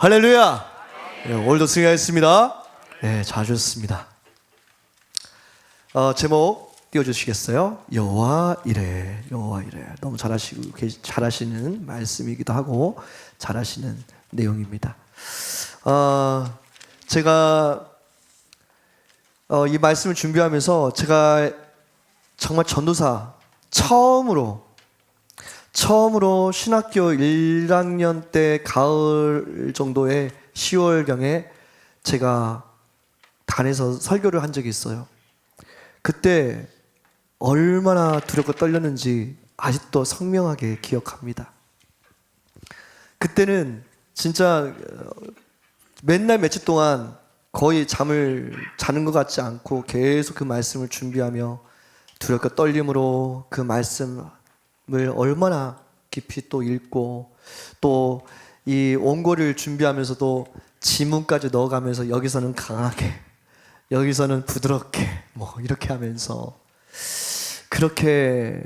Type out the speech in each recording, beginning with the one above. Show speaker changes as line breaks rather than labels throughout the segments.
할렐루야! 네, 오늘도 승리하였습니다. 네, 잘 주셨습니다. 어, 제목 띄워주시겠어요? 여호와 이래, 여호와 이래. 너무 잘하시고 잘하시는 말씀이기도 하고 잘하시는 내용입니다. 어, 제가 어, 이 말씀을 준비하면서 제가 정말 전도사 처음으로 처음으로 신학교 1학년 때 가을 정도의 10월경에 제가 단에서 설교를 한 적이 있어요. 그때 얼마나 두렵고 떨렸는지 아직도 선명하게 기억합니다. 그때는 진짜 어, 맨날 며칠 동안 거의 잠을 자는 것 같지 않고 계속 그 말씀을 준비하며 두렵고 떨림으로 그 말씀을 얼마나 깊이 또 읽고 또 이 원고를 준비하면서도 지문까지 넣어가면서 여기서는 강하게 여기서는 부드럽게 뭐 이렇게 하면서 그렇게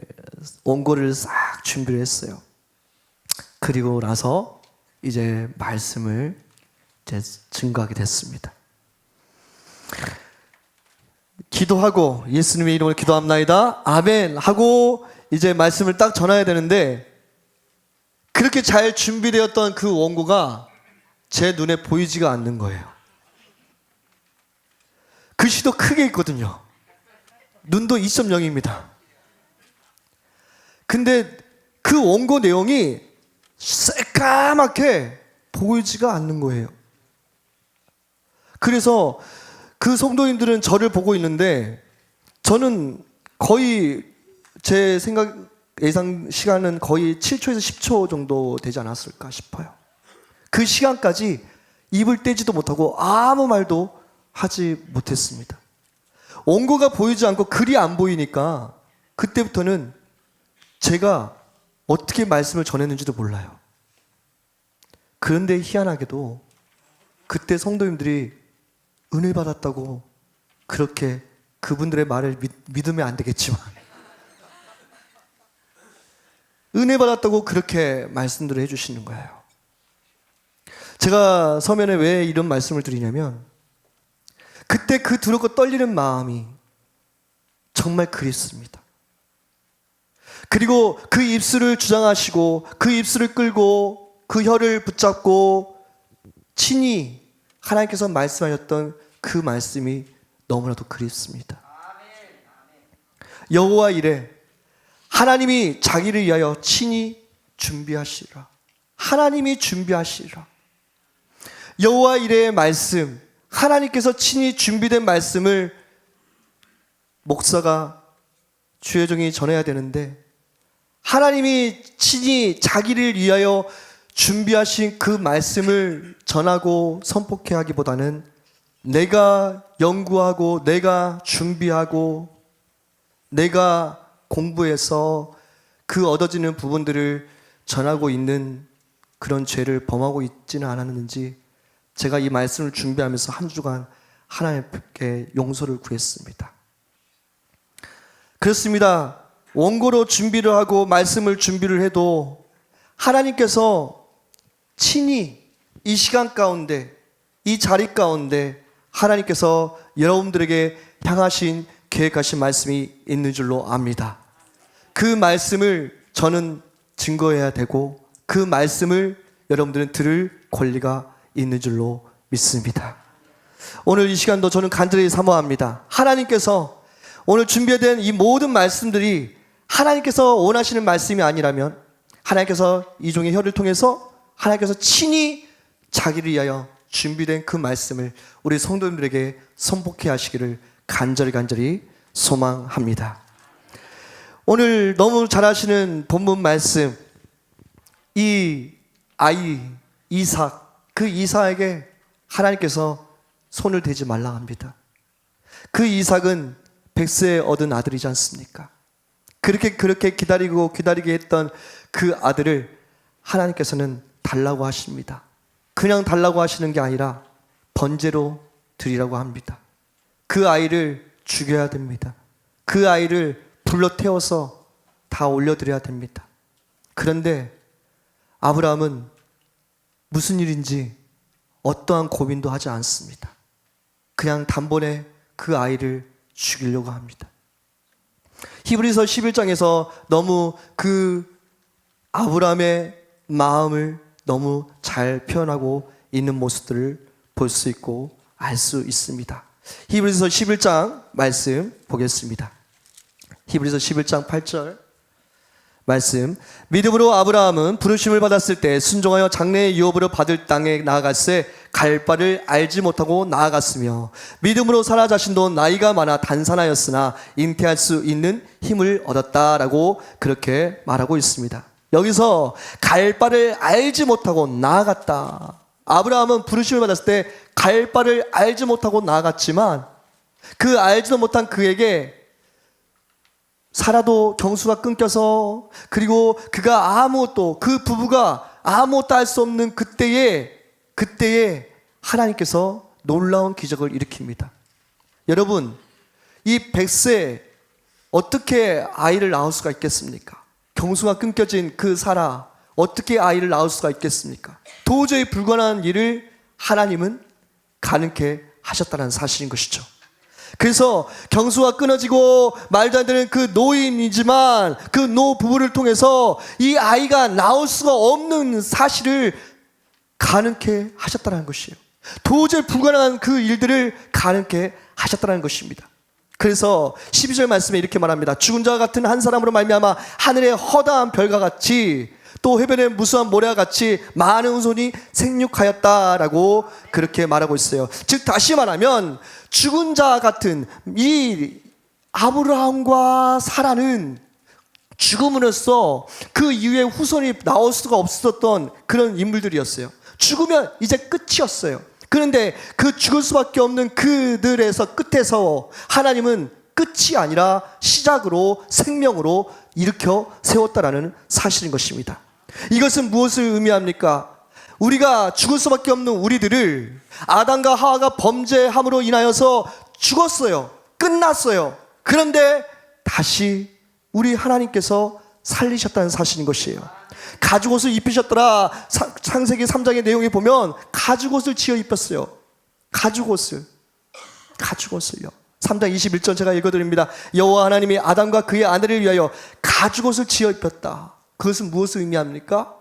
원고를 싹 준비를 했어요. 그리고 나서 이제 말씀을 이제 증거하게 됐습니다. 기도하고 예수님의 이름으로 기도합나이다. 아멘 하고 이제 말씀을 딱 전해야 되는데 그렇게 잘 준비되었던 그 원고가 제 눈에 보이지가 않는 거예요. 글씨도 크게 있거든요. 눈도 2.0입니다. 근데 그 원고 내용이 새까맣게 보이지가 않는 거예요. 그래서 그 성도님들은 저를 보고 있는데 저는 거의 제 생각 예상 시간은 거의 7초에서 10초 정도 되지 않았을까 싶어요. 그 시간까지 입을 떼지도 못하고 아무 말도 하지 못했습니다. 원고가 보이지 않고 글이 안 보이니까 그때부터는 제가 어떻게 말씀을 전했는지도 몰라요. 그런데 희한하게도 그때 성도님들이 은혜 받았다고 그렇게 그분들의 말을 믿, 믿으면 안 되겠지만 은혜 받았다고 그렇게 말씀들을 해주시는 거예요. 제가 서면에 왜 이런 말씀을 드리냐면 그때 그 두렵고 떨리는 마음이 정말 그립습니다. 그리고 그 입술을 주장하시고 그 입술을 끌고 그 혀를 붙잡고 친히 하나님께서 말씀하셨던 그 말씀이 너무나도 그립습니다. 여호와 이래 하나님이 자기를 위하여 친히 준비하시라. 하나님이 준비하시라. 여호와 이래의 말씀, 하나님께서 친히 준비된 말씀을 목사가 주의 종이 전해야 되는데 하나님이 친히 자기를 위하여 준비하신 그 말씀을 전하고 선포케 하기보다는 내가 연구하고 내가 준비하고 내가 공부해서 그 얻어지는 부분들을 전하고 있는 그런 죄를 범하고 있지는 않았는지 제가 이 말씀을 준비하면서 한 주간 하나님께 용서를 구했습니다. 그렇습니다. 원고로 준비를 하고 말씀을 준비를 해도 하나님께서 친히 이 시간 가운데 이 자리 가운데 하나님께서 여러분들에게 향하신 계획하신 말씀이 있는 줄로 압니다. 그 말씀을 저는 증거해야 되고 그 말씀을 여러분들은 들을 권리가 있는 줄로 믿습니다. 오늘 이 시간도 저는 간절히 사모합니다. 하나님께서 오늘 준비된 이 모든 말씀들이 하나님께서 원하시는 말씀이 아니라면 하나님께서 이 종의 혀를 통해서 하나님께서 친히 자기를 위하여 준비된 그 말씀을 우리 성도님들에게 선포케 하시기를 간절히 간절히 소망합니다. 오늘 너무 잘하시는 본문 말씀 이 아이 이삭 그 이삭에게 하나님께서 손을 대지 말라 합니다. 그 이삭은 백세에 얻은 아들이지 않습니까? 그렇게 그렇게 기다리고 기다리게 했던 그 아들을 하나님께서는 달라고 하십니다. 그냥 달라고 하시는 게 아니라 번제로 드리라고 합니다. 그 아이를 죽여야 됩니다. 그 아이를 불러 태워서 다 올려드려야 됩니다. 그런데 아브라함은 무슨 일인지 어떠한 고민도 하지 않습니다. 그냥 단번에 그 아이를 죽이려고 합니다. 히브리서 11장에서 너무 그 아브라함의 마음을 너무 잘 표현하고 있는 모습들을 볼 수 있고 알 수 있습니다. 히브리서 11장 말씀 보겠습니다. 히브리서 11장 8절 말씀 믿음으로 아브라함은 부르심을 받았을 때 순종하여 장래의 유업으로 받을 땅에 나아갔을 갈 바를 알지 못하고 나아갔으며 믿음으로 사라 자신도 나이가 많아 단산하였으나 잉태할 수 있는 힘을 얻었다라고 그렇게 말하고 있습니다. 여기서 갈 바를 알지 못하고 나아갔다. 아브라함은 부르심을 받았을 때 갈 바를 알지 못하고 나아갔지만 그 알지도 못한 그에게 살아도 경수가 끊겨서 그리고 그가 아무것도 그 부부가 아무것도 할 수 없는 그때에 그때에 하나님께서 놀라운 기적을 일으킵니다. 여러분 이 백세 어떻게 아이를 낳을 수가 있겠습니까? 경수가 끊겨진 그 사라 어떻게 아이를 낳을 수가 있겠습니까? 도저히 불가능한 일을 하나님은 가능케 하셨다는 사실인 것이죠. 그래서 경수가 끊어지고 말도 안 되는 그 노인이지만 그 노 부부를 통해서 이 아이가 나올 수가 없는 사실을 가능케 하셨다는 것이에요. 도저히 불가능한 그 일들을 가능케 하셨다는 것입니다. 그래서 12절 말씀에 이렇게 말합니다. 죽은 자 같은 한 사람으로 말미암아 하늘의 허다한 별과 같이 또 해변의 무수한 모래와 같이 많은 손이 생육하였다라고 그렇게 말하고 있어요. 즉 다시 말하면 죽은 자 같은 이 아브라함과 사라는 죽음으로써 그 이후에 후손이 나올 수가 없었던 그런 인물들이었어요. 죽으면 이제 끝이었어요. 그런데 그 죽을 수밖에 없는 그들에서 끝에서 하나님은 끝이 아니라 시작으로 생명으로 일으켜 세웠다라는 사실인 것입니다. 이것은 무엇을 의미합니까? 우리가 죽을 수밖에 없는 우리들을 아담과 하와가 범죄함으로 인하여서 죽었어요. 끝났어요. 그런데 다시 우리 하나님께서 살리셨다는 사실인 것이에요. 가죽 옷을 입히셨더라. 사- 창세기 3장의 내용에 보면 가죽 옷을 지어 입혔어요. 가죽 옷을. 가죽 옷을요. 3장 21절 제가 읽어드립니다. 여호와 하나님이 아담과 그의 아내를 위하여 가죽 옷을 지어 입혔다. 그것은 무엇을 의미합니까?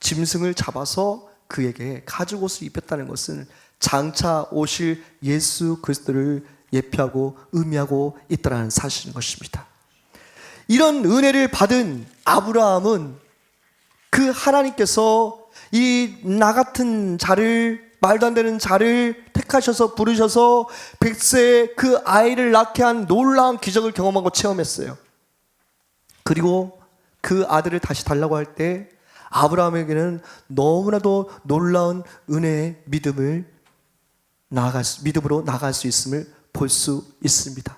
짐승을 잡아서 그에게 가죽 옷을 입혔다는 것은 장차 오실 예수 그리스도를 예표하고 의미하고 있다는 사실인 것입니다. 이런 은혜를 받은 아브라함은 그 하나님께서 이 나 같은 자를 말도 안 되는 자를 택하셔서 부르셔서 백세의 그 아이를 낳게 한 놀라운 기적을 경험하고 체험했어요. 그리고 그 아들을 다시 달라고 할 때 아브라함에게는 너무나도 놀라운 은혜의 믿음을 나아갈 수, 믿음으로 나갈 수 있음을 볼 수 있습니다.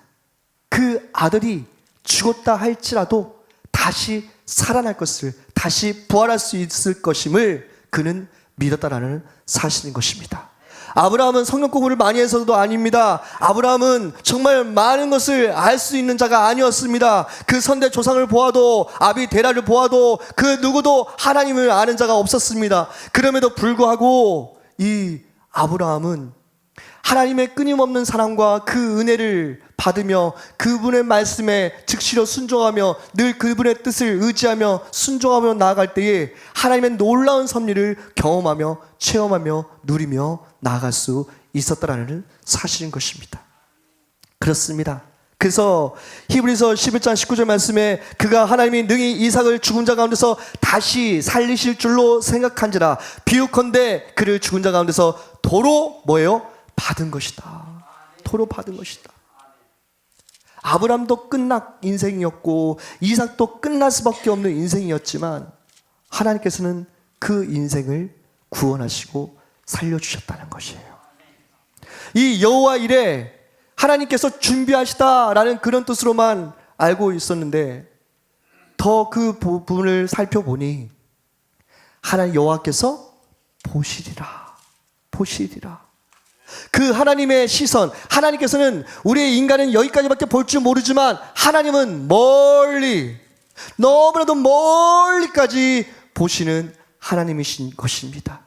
그 아들이 죽었다 할지라도 다시 살아날 것을 다시 부활할 수 있을 것임을 그는 믿었다라는 사실인 것입니다. 아브라함은 성경 공부를 많이 해서도 아닙니다. 아브라함은 정말 많은 것을 알 수 있는 자가 아니었습니다. 그 선대 조상을 보아도 아비 데라를 보아도 그 누구도 하나님을 아는 자가 없었습니다. 그럼에도 불구하고 이 아브라함은 하나님의 끊임없는 사랑과 그 은혜를 받으며 그분의 말씀에 즉시로 순종하며 늘 그분의 뜻을 의지하며 순종하며 나아갈 때에 하나님의 놀라운 섭리를 경험하며 체험하며 누리며 나아갈 수 있었다라는 사실인 것입니다. 그렇습니다. 그래서 히브리서 11장 19절 말씀에 그가 하나님이 능히 이삭을 죽은 자 가운데서 다시 살리실 줄로 생각한지라 비유컨대 그를 죽은 자 가운데서 도로 뭐예요? 받은 것이다. 도로 받은 것이다. 아브람도 끝난 인생이었고 이삭도 끝날 수밖에 없는 인생이었지만 하나님께서는 그 인생을 구원하시고 살려주셨다는 것이에요. 이 여호와 일에 하나님께서 준비하시다라는 그런 뜻으로만 알고 있었는데 더 그 부분을 살펴보니 하나님 여호와께서 보시리라 보시리라 그 하나님의 시선 하나님께서는 우리의 인간은 여기까지밖에 볼 줄 모르지만 하나님은 멀리 너무나도 멀리까지 보시는 하나님이신 것입니다.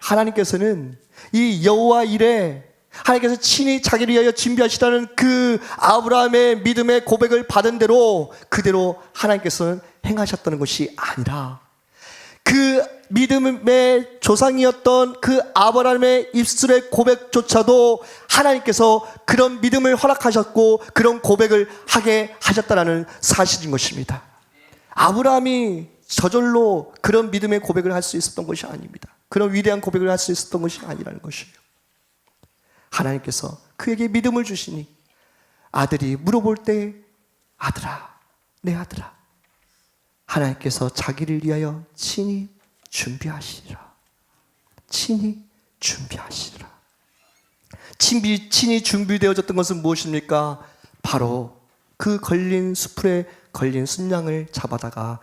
하나님께서는 이 여호와 일에 하나님께서 친히 자기를 위하여 준비하시다는 그 아브라함의 믿음의 고백을 받은 대로 그대로 하나님께서는 행하셨다는 것이 아니라 그 믿음의 조상이었던 그 아브라함의 입술의 고백조차도 하나님께서 그런 믿음을 허락하셨고 그런 고백을 하게 하셨다라는 사실인 것입니다. 아브라함이 저절로 그런 믿음의 고백을 할 수 있었던 것이 아닙니다. 그런 위대한 고백을 할 수 있었던 것이 아니라는 것이에요. 하나님께서 그에게 믿음을 주시니 아들이 물어볼 때 아들아, 내 아들아. 하나님께서 자기를 위하여 친히 준비하시리라. 친히 준비하시리라. 친히, 친히 준비되어졌던 것은 무엇입니까? 바로 그 걸린 수풀에 걸린 순양을 잡아다가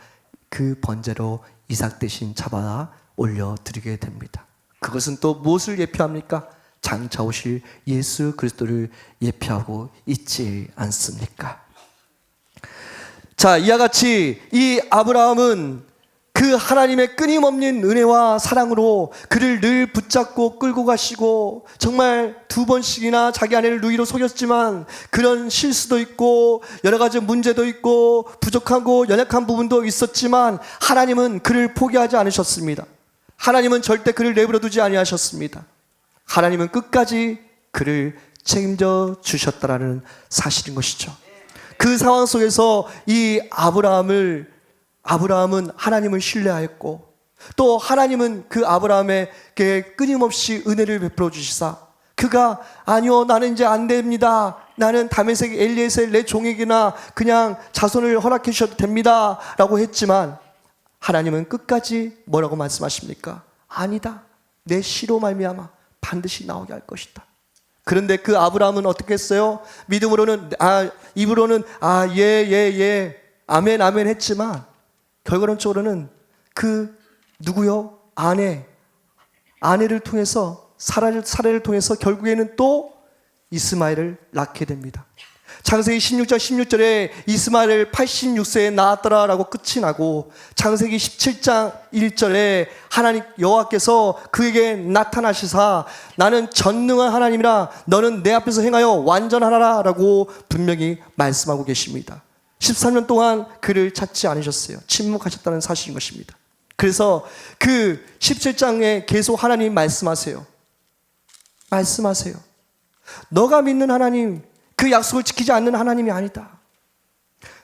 그 번제로 이삭 대신 잡아 올려 드리게 됩니다. 그것은 또 무엇을 예표합니까? 장차 오실 예수 그리스도를 예표하고 있지 않습니까? 자, 이와 같이 이 아브라함은 그 하나님의 끊임없는 은혜와 사랑으로 그를 늘 붙잡고 끌고 가시고 정말 두 번씩이나 자기 아내를 누이로 속였지만 그런 실수도 있고 여러 가지 문제도 있고 부족하고 연약한 부분도 있었지만 하나님은 그를 포기하지 않으셨습니다. 하나님은 절대 그를 내버려 두지 아니하셨습니다. 하나님은 끝까지 그를 책임져 주셨다라는 사실인 것이죠. 그 상황 속에서 이 아브라함을 아브라함은 하나님을 신뢰하였고 또 하나님은 그 아브라함에게 끊임없이 은혜를 베풀어 주시사 그가 아니요 나는 이제 안 됩니다. 나는 다메섹 엘리에셀 내 종에게나 그냥 자손을 허락해 주셔도 됩니다라고 했지만 하나님은 끝까지 뭐라고 말씀하십니까? 아니다. 내 시로 말미암아 반드시 나오게 할 것이다. 그런데 그 아브라함은 어떻게 했어요? 믿음으로는 아 입으로는 아예예 예 아멘 아멘 했지만 결과론적으로는 그 누구요? 아내 아내를 통해서 사라를 사례를 통해서 결국에는 또 이스마엘을 낳게 됩니다. 창세기 16장 16절에 이스마엘을 86세에 낳았더라라고 끝이 나고 창세기 17장 1절에 하나님 여호와께서 그에게 나타나시사 나는 전능한 하나님이라 너는 내 앞에서 행하여 완전하라라고 분명히 말씀하고 계십니다. 13년 동안 그를 찾지 않으셨어요. 침묵하셨다는 사실인 것입니다. 그래서 그 17장에 계속 하나님 말씀하세요. 말씀하세요. 너가 믿는 하나님, 그 약속을 지키지 않는 하나님이 아니다.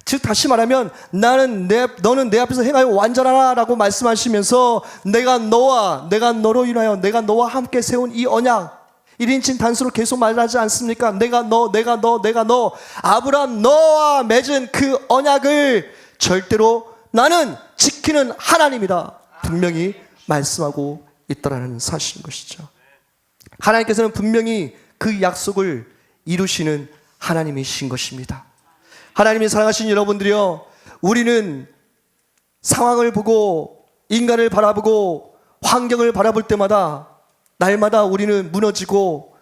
즉 다시 말하면 나는 내 너는 내 앞에서 행하여 완전하라라고 말씀하시면서 내가 너와 내가 너로 인하여 내가 너와 함께 세운 이 언약 1인칭 단수로 계속 말하지 않습니까? 내가 너, 내가 너, 내가 너. 아브라함 너와 맺은 그 언약을 절대로 나는 지키는 하나님이다. 분명히 말씀하고 있다라는 사실인 것이죠. 하나님께서는 분명히 그 약속을 이루시는 하나님이신 것입니다. 하나님이 사랑하신 여러분들이요. 우리는 상황을 보고 인간을 바라보고 환경을 바라볼 때마다 날마다 우리는 무너지고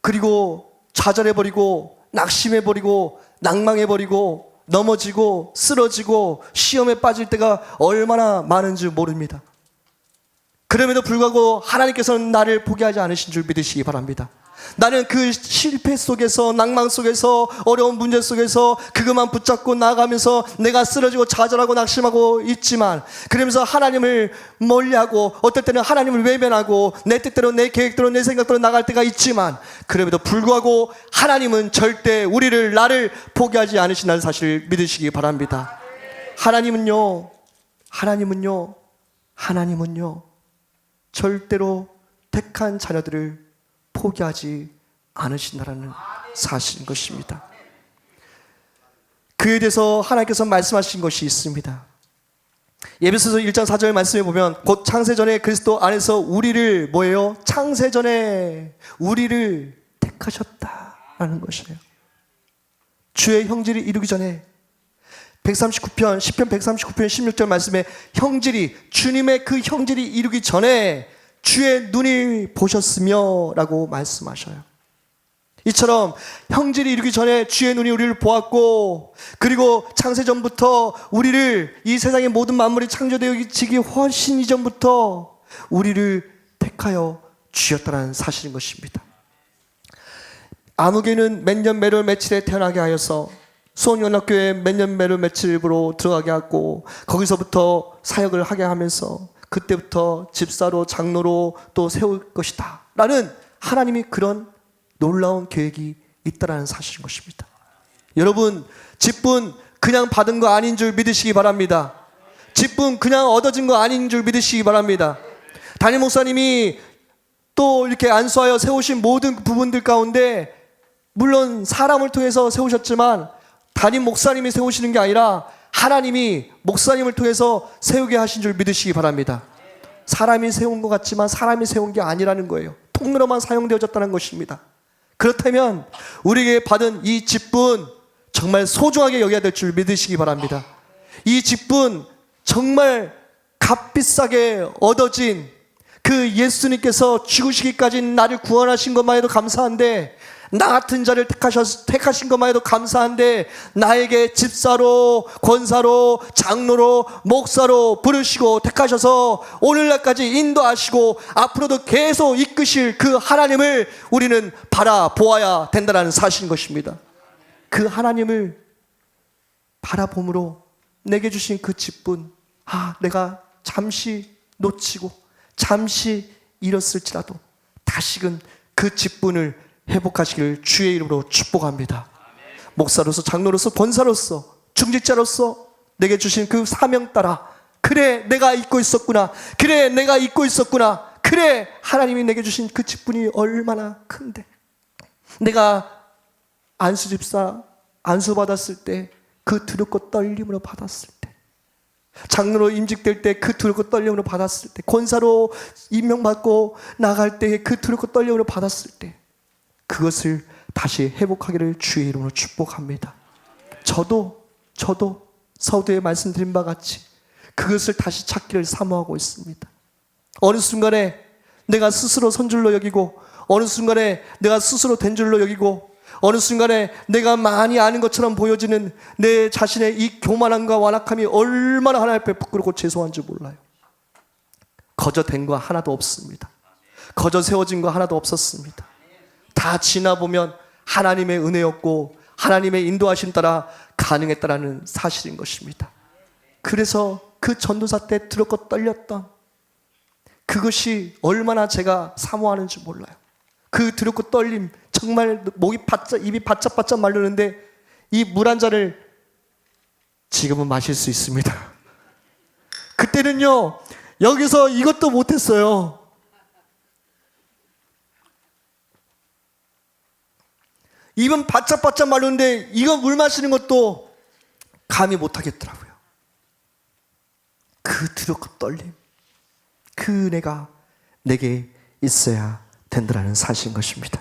그리고 좌절해버리고 낙심해버리고 낭망해버리고 넘어지고 쓰러지고 시험에 빠질 때가 얼마나 많은지 모릅니다. 그럼에도 불구하고 하나님께서는 나를 포기하지 않으신 줄 믿으시기 바랍니다. 나는 그 실패 속에서 낭망 속에서 어려운 문제 속에서 그것만 붙잡고 나가면서 내가 쓰러지고 좌절하고 낙심하고 있지만 그러면서 하나님을 멀리하고 어떨 때는 하나님을 외면하고 내 뜻대로 내 계획대로 내 생각대로 나갈 때가 있지만 그럼에도 불구하고 하나님은 절대 우리를 나를 포기하지 않으신다는 사실을 믿으시기 바랍니다. 하나님은요. 하나님은요. 하나님은요. 절대로 택한 자녀들을 포기하지 않으신다라는 사실인 것입니다. 그에 대해서 하나님께서 말씀하신 것이 있습니다. 예배소서 1장 4절 말씀해 보면 곧 창세전에 그리스도 안에서 우리를 뭐예요? 창세전에 우리를 택하셨다라는 것이에요. 주의 형질이 이루기 전에 139편 10편 139편 16절 말씀에 형질이 주님의 그 형질이 이루기 전에 주의 눈이 보셨으며 라고 말씀하셔요. 이처럼 형질이 이루기 전에 주의 눈이 우리를 보았고 그리고 창세 전부터 우리를 이 세상의 모든 만물이 창조되어지기 훨씬 이전부터 우리를 택하여 주셨다는 사실인 것입니다. 아무개는 몇년 매월 며칠에 태어나게 하여서 수원연합교회 몇년 매월 며칠부로 들어가게 하고 거기서부터 사역을 하게 하면서 그때부터 집사로 장로로 또 세울 것이다 라는 하나님이 그런 놀라운 계획이 있다라는 사실인 것입니다. 여러분 직분 그냥 받은 거 아닌 줄 믿으시기 바랍니다. 직분 그냥 얻어진 거 아닌 줄 믿으시기 바랍니다. 담임 목사님이 또 이렇게 안수하여 세우신 모든 부분들 가운데 물론 사람을 통해서 세우셨지만 담임 목사님이 세우시는 게 아니라 하나님이 목사님을 통해서 세우게 하신 줄 믿으시기 바랍니다. 사람이 세운 것 같지만 사람이 세운 게 아니라는 거예요. 통로만 사용되어졌다는 것입니다. 그렇다면 우리에게 받은 이 직분 정말 소중하게 여겨야 될 줄 믿으시기 바랍니다. 이 직분 정말 값비싸게 얻어진 그 예수님께서 죽으시기까지 나를 구원하신 것만 해도 감사한데 나 같은 자를 택하셔, 택하신 것만 해도 감사한데 나에게 집사로 권사로 장로로 목사로 부르시고 택하셔서 오늘날까지 인도하시고 앞으로도 계속 이끄실 그 하나님을 우리는 바라보아야 된다는 사실인 것입니다. 그 하나님을 바라봄으로 내게 주신 그 직분 아 내가 잠시 놓치고 잠시 잃었을지라도 다시금 그 직분을 회복하시기를 주의 이름으로 축복합니다. 목사로서 장로로서 권사로서 중직자로서 내게 주신 그 사명 따라 그래 내가 잊고 있었구나. 그래 내가 잊고 있었구나. 그래 하나님이 내게 주신 그 직분이 얼마나 큰데. 내가 안수 집사 안수 받았을 때 그 두렵고 떨림으로 받았을 때. 장로로 임직될 때 그 두렵고 떨림으로 받았을 때. 권사로 임명받고 나갈 때 그 두렵고 떨림으로 받았을 때 그것을 다시 회복하기를 주의 이름으로 축복합니다. 저도 저도 서두에 말씀드린 바 같이 그것을 다시 찾기를 사모하고 있습니다. 어느 순간에 내가 스스로 선줄로 여기고 어느 순간에 내가 스스로 된 줄로 여기고 어느 순간에 내가 많이 아는 것처럼 보여지는 내 자신의 이 교만함과 완악함이 얼마나 하나님 앞에 부끄럽고 죄송한지 몰라요. 거저 된 거 하나도 없습니다. 거저 세워진 거 하나도 없었습니다. 다 지나보면 하나님의 은혜였고 하나님의 인도하심 따라 가능했다라는 사실인 것입니다. 그래서 그 전도사 때 들었고 떨렸던 그것이 얼마나 제가 사모하는지 몰라요. 그 두렵고 떨림 정말 목이 바짝 입이 바짝바짝 마르는데 이 물 한 잔을 지금은 마실 수 있습니다. 그때는요 여기서 이것도 못했어요. 입은 바짝바짝 마르는데 이거 물 마시는 것도 감히 못하겠더라고요. 그 두렵고 떨림, 그 은혜가 내게 있어야 된다는 사실인 것입니다.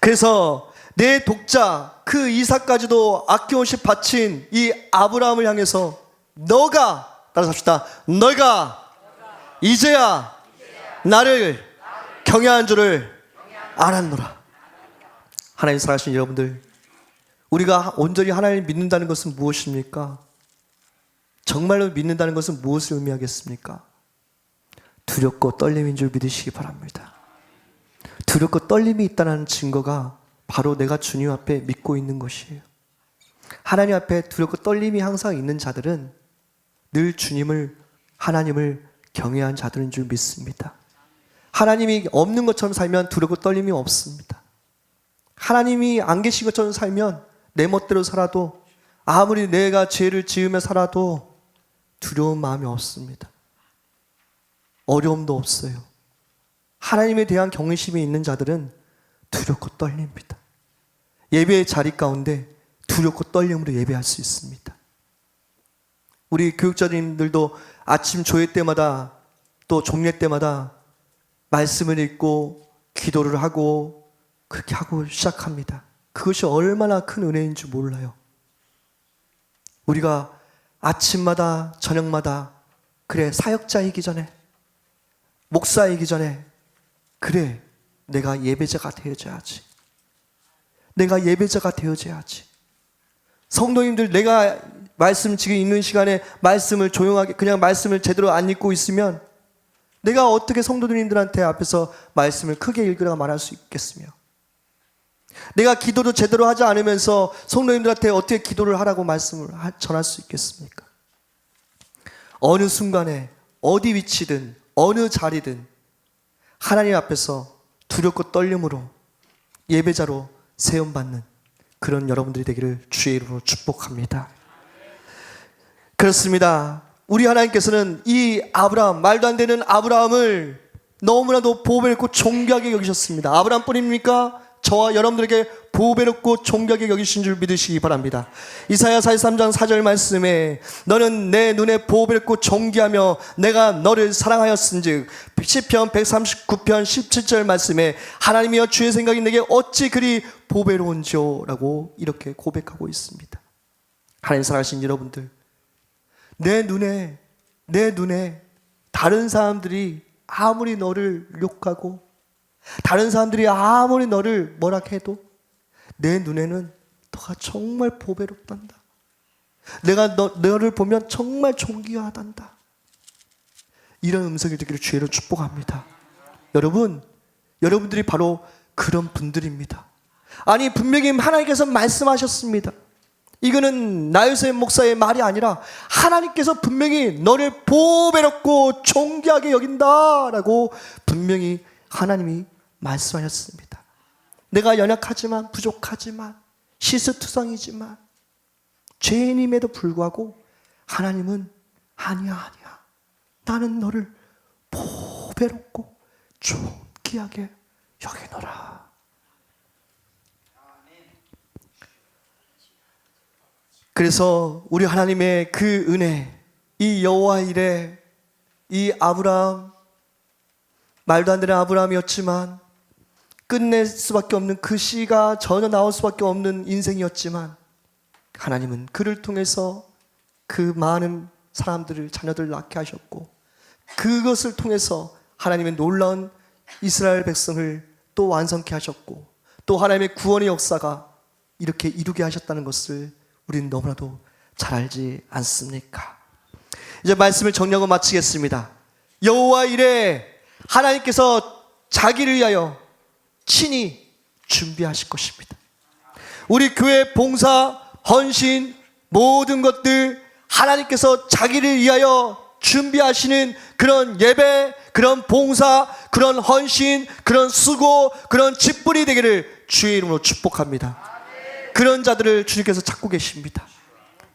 그래서 내 독자 그 이삭까지도 아낌없이 바친 이 아브라함을 향해서 너가 따라서 합시다. 너가 이제야 나를 경외한 줄을 알았노라. 하나님 사랑하신 여러분들, 우리가 온전히 하나님을 믿는다는 것은 무엇입니까? 정말로 믿는다는 것은 무엇을 의미하겠습니까? 두렵고 떨림인 줄 믿으시기 바랍니다. 두렵고 떨림이 있다는 증거가 바로 내가 주님 앞에 믿고 있는 것이에요. 하나님 앞에 두렵고 떨림이 항상 있는 자들은 늘 주님을 하나님을 경외한 자들인 줄 믿습니다. 하나님이 없는 것처럼 살면 두렵고 떨림이 없습니다. 하나님이 안 계신 것처럼 살면 내 멋대로 살아도 아무리 내가 죄를 지으며 살아도 두려운 마음이 없습니다. 어려움도 없어요. 하나님에 대한 경외심이 있는 자들은 두렵고 떨립니다. 예배의 자리 가운데 두렵고 떨림으로 예배할 수 있습니다. 우리 교육자님들도 아침 조회 때마다 또 종례 때마다 말씀을 읽고 기도를 하고 그렇게 하고 시작합니다. 그것이 얼마나 큰 은혜인 줄 몰라요. 우리가 아침마다 저녁마다 그래 사역자이기 전에 목사이기 전에 그래 내가 예배자가 되어져야지. 내가 예배자가 되어져야지. 성도님들 내가 말씀 지금 있는 시간에 말씀을 조용하게 그냥 말씀을 제대로 안 읽고 있으면 내가 어떻게 성도님들한테 앞에서 말씀을 크게 읽으라 말할 수 있겠으며 내가 기도도 제대로 하지 않으면서 성도님들한테 어떻게 기도를 하라고 말씀을 하- 전할 수 있겠습니까? 어느 순간에 어디 위치든 어느 자리든 하나님 앞에서 두렵고 떨림으로 예배자로 세움 받는 그런 여러분들이 되기를 주의 이름으로 축복합니다. 그렇습니다. 우리 하나님께서는 이 아브라함, 말도 안 되는 아브라함을 너무나도 보배롭고 존귀하게 여기셨습니다. 아브라함뿐입니까? 저와 여러분들에게 보배롭고 존귀하게 여기신 줄 믿으시기 바랍니다. 이사야 43장 4절 말씀에 너는 내 눈에 보배롭고 존귀하며 내가 너를 사랑하였은즉 시편 139편 17절 말씀에 하나님이여 주의 생각이 내게 어찌 그리 보배로운지요라고 이렇게 고백하고 있습니다. 하나님 사랑하신 여러분들 내 눈에 내 눈에 다른 사람들이 아무리 너를 욕하고 다른 사람들이 아무리 너를 뭐라 해도 내 눈에는 너가 정말 보배롭단다. 내가 너, 너를 보면 정말 존귀하단다. 이런 음성이 되기를 주의로 축복합니다. 여러분, 여러분들이 바로 그런 분들입니다. 아니, 분명히 하나님께서 말씀하셨습니다. 이거는 나유세 목사의 말이 아니라 하나님께서 분명히 너를 보배롭고 존귀하게 여긴다 라고 분명히 하나님이 말씀하셨습니다. 내가 연약하지만 부족하지만 시스투성이지만 죄인임에도 불구하고 하나님은 아니야 아니야 나는 너를 보배롭고 존귀하게 여기노라. 그래서 우리 하나님의 그 은혜, 이 여호와 일에 이 아브라함 말도 안 되는 아브라함이었지만 끝낼 수밖에 없는 그 시가 전혀 나올 수밖에 없는 인생이었지만 하나님은 그를 통해서 그 많은 사람들을 자녀들을 낳게 하셨고 그것을 통해서 하나님의 놀라운 이스라엘 백성을 또 완성케 하셨고 또 하나님의 구원의 역사가 이렇게 이루게 하셨다는 것을 우리는 너무나도 잘 알지 않습니까? 이제 말씀을 정리하고 마치겠습니다. 여호와 이래 하나님께서 자기를 위하여 친히 준비하실 것입니다. 우리 교회 봉사, 헌신, 모든 것들 하나님께서 자기를 위하여 준비하시는 그런 예배, 그런 봉사, 그런 헌신, 그런 수고, 그런 집불이 되기를 주의 이름으로 축복합니다. 그런 자들을 주님께서 찾고 계십니다.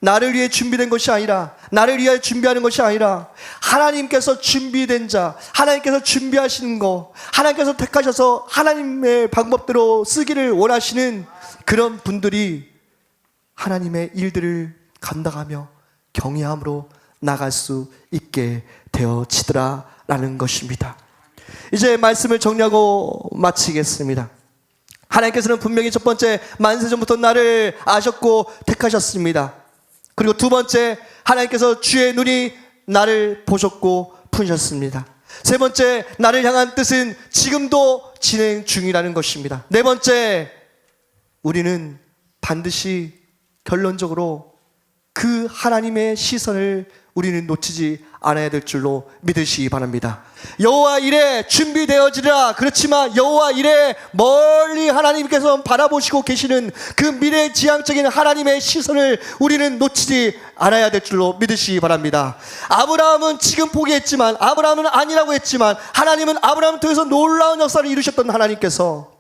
나를 위해 준비된 것이 아니라 나를 위하여 준비하는 것이 아니라 하나님께서 준비된 자, 하나님께서 준비하시는 거, 하나님께서 택하셔서 하나님의 방법대로 쓰기를 원하시는 그런 분들이 하나님의 일들을 감당하며 경외함으로 나갈 수 있게 되어지더라라는 것입니다. 이제 말씀을 정리하고 마치겠습니다. 하나님께서는 분명히 첫 번째 만세 전부터 나를 아셨고 택하셨습니다. 그리고 두 번째 하나님께서 주의 눈이 나를 보셨고 푸셨습니다. 세 번째 나를 향한 뜻은 지금도 진행 중이라는 것입니다. 네 번째 우리는 반드시 결론적으로 그 하나님의 시선을 우리는 놓치지 않아야 될 줄로 믿으시기 바랍니다. 여호와 일에 준비되어지리라. 그렇지만 여호와 일에 멀리 하나님께서 바라보시고 계시는 그 미래지향적인 하나님의 시선을 우리는 놓치지 않아야 될 줄로 믿으시기 바랍니다. 아브라함은 지금 포기했지만 아브라함은 아니라고 했지만 하나님은 아브라함을 통해서 놀라운 역사를 이루셨던 하나님께서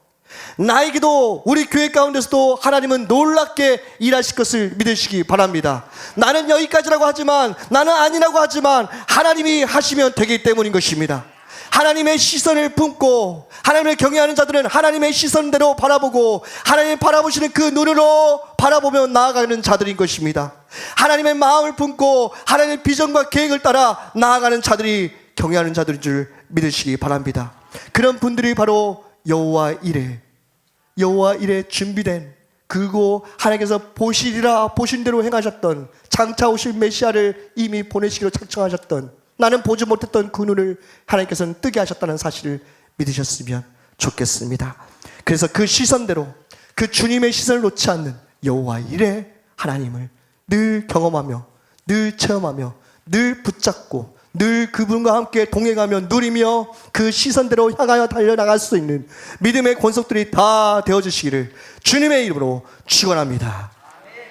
나에게도 우리 교회 가운데서도 하나님은 놀랍게 일하실 것을 믿으시기 바랍니다. 나는 여기까지라고 하지만 나는 아니라고 하지만 하나님이 하시면 되기 때문인 것입니다. 하나님의 시선을 품고 하나님을 경외하는 자들은 하나님의 시선대로 바라보고 하나님 바라보시는 그 눈으로 바라보며 나아가는 자들인 것입니다. 하나님의 마음을 품고 하나님의 비전과 계획을 따라 나아가는 자들이 경외하는 자들인 줄 믿으시기 바랍니다. 그런 분들이 바로 여호와 이래 여호와 이래 준비된 그리고 하나님께서 보시리라 보신 대로 행하셨던 장차 오실 메시아를 이미 보내시기로 작정하셨던 나는 보지 못했던 그 눈을 하나님께서는 뜨게 하셨다는 사실을 믿으셨으면 좋겠습니다. 그래서 그 시선대로 그 주님의 시선을 놓지 않는 여호와 이래 하나님을 늘 경험하며 늘 체험하며 늘 붙잡고 늘 그분과 함께 동행하며 누리며 그 시선대로 향하여 달려나갈 수 있는 믿음의 권속들이 다 되어주시기를 주님의 이름으로 축원합니다.